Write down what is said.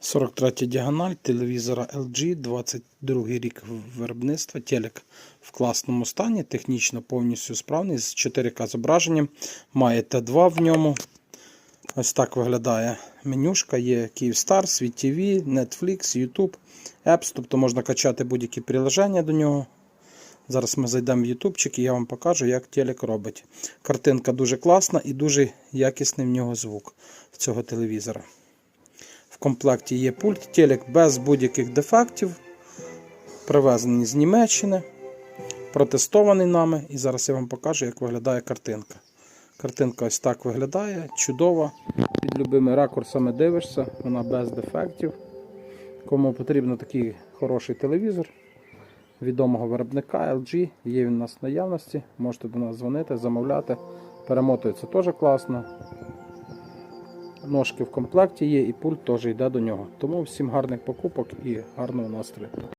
43 діагональ телевізора LG, 22 рік виробництва, телек в класному стані, технічно повністю справний, з 4К зображенням, має Т2 в ньому. Ось так виглядає менюшка. Є Kyivstar, Світ TV, Netflix, YouTube, Apps, тобто можна качати будь-які приложення до нього. Зараз ми зайдемо в ютубчик і я вам покажу, як телек робить. Картинка дуже класна і дуже якісний в нього звук цього телевізора. Комплекті є пульт телек без будь-яких дефектів. Привезений з Німеччини. Протестований нами. І зараз я вам покажу, як виглядає картинка. Картинка ось так виглядає, чудова. Під любими ракурсами дивишся, вона без дефектів. Кому потрібен такий хороший телевізор відомого виробника LG, є він у нас в наявності. Можете до нас дзвонити, замовляти. Перемотується теж класно. Ножки в комплекті є і пульт теж йде до нього. Тому всім гарних покупок і гарного настрою.